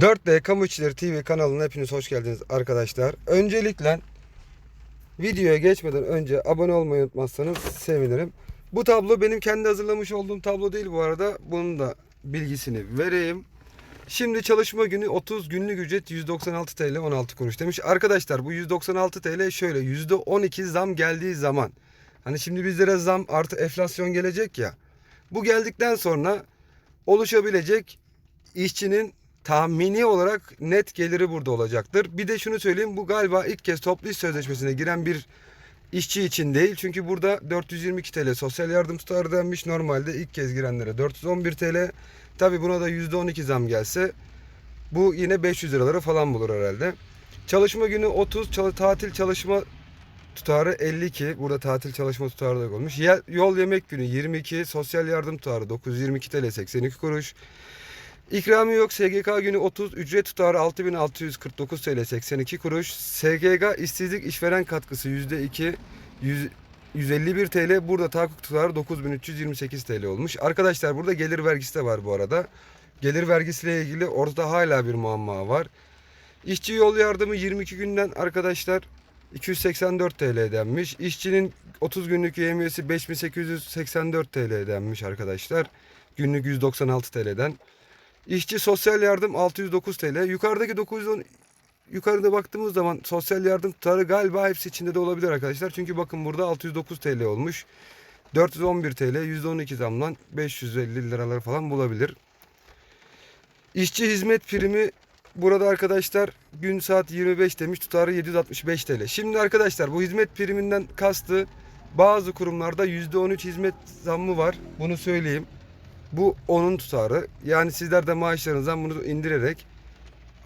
4D Kamu İşçileri TV kanalına hepiniz hoş geldiniz arkadaşlar. Öncelikle videoya geçmeden önce abone olmayı unutmazsanız sevinirim. Bu tablo benim kendi hazırlamış olduğum tablo değil bu arada. Bunun da bilgisini vereyim. Şimdi çalışma günü 30 günlük ücret 196 TL 16 kuruş demiş. Arkadaşlar bu 196 TL şöyle %12 zam geldiği zaman. Hani şimdi bizlere zam artı enflasyon gelecek ya. Bu geldikten sonra oluşabilecek işçinin tahmini olarak net geliri burada olacaktır. Bir de şunu söyleyeyim bu galiba ilk kez toplu iş sözleşmesine giren bir işçi için değil. Çünkü burada 422 TL sosyal yardım tutarı denmiş. Normalde ilk kez girenlere 411 TL. Tabi buna da %12 zam gelse bu yine 500 liraları falan bulur herhalde. Çalışma günü 30, çalı- tatil çalışma tutarı 52. Burada tatil çalışma tutarı da olmuş. Yol yemek günü 22, sosyal yardım tutarı 922 TL 82 kuruş. İkramiye yok. SGK günü 30. Ücret tutarı 6649 TL 82 kuruş. SGK işsizlik işveren katkısı %2 100 151 TL. Burada tahakkuk tutarı 9328 TL olmuş. Arkadaşlar burada gelir vergisi de var bu arada. Gelir vergisiyle ilgili orada hala bir muamma var. İşçi yol yardımı 22 günden arkadaşlar 284 TL denmiş. İşçinin 30 günlük yemiyesi 5884 TL denmiş arkadaşlar. Günlük 196 TL'den. İşçi sosyal yardım 609 TL. Yukarıdaki 910 yukarıda baktığımız zaman sosyal yardım tutarı galiba hepsi içinde de olabilir arkadaşlar. Çünkü bakın burada 609 TL olmuş. 411 TL %12 zamla 550 liralar falan bulabilir. İşçi hizmet primi burada arkadaşlar gün saat 25 demiş tutarı 765 TL. Şimdi arkadaşlar bu hizmet priminden kastı bazı kurumlarda %13 hizmet zammı var. Bunu söyleyeyim. Bu onun tutarı. Yani sizler de maaşlarınızdan bunu indirerek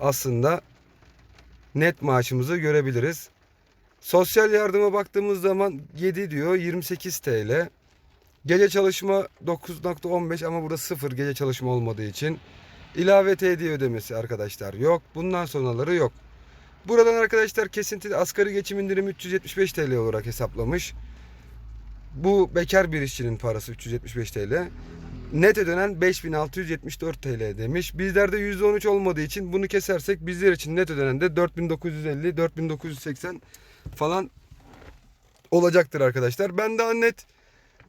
aslında net maaşımızı görebiliriz. Sosyal yardıma baktığımız zaman 7 diyor 28 TL. Gece çalışma 9.15 ama burada 0 gece çalışma olmadığı için. İlave TD ödemesi arkadaşlar yok. Bundan sonraları yok. Buradan arkadaşlar kesintili asgari geçim indirimi 375 TL olarak hesaplamış. Bu bekar bir işçinin parası 375 TL. Net ödenen 5674 TL demiş. Bizlerde %13 olmadığı için bunu kesersek bizler için net ödenen de 4950 4980 falan olacaktır arkadaşlar. Ben daha net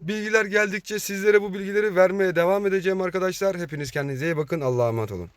bilgiler geldikçe sizlere bu bilgileri vermeye devam edeceğim arkadaşlar. Hepiniz kendinize iyi bakın. Allah'a emanet olun.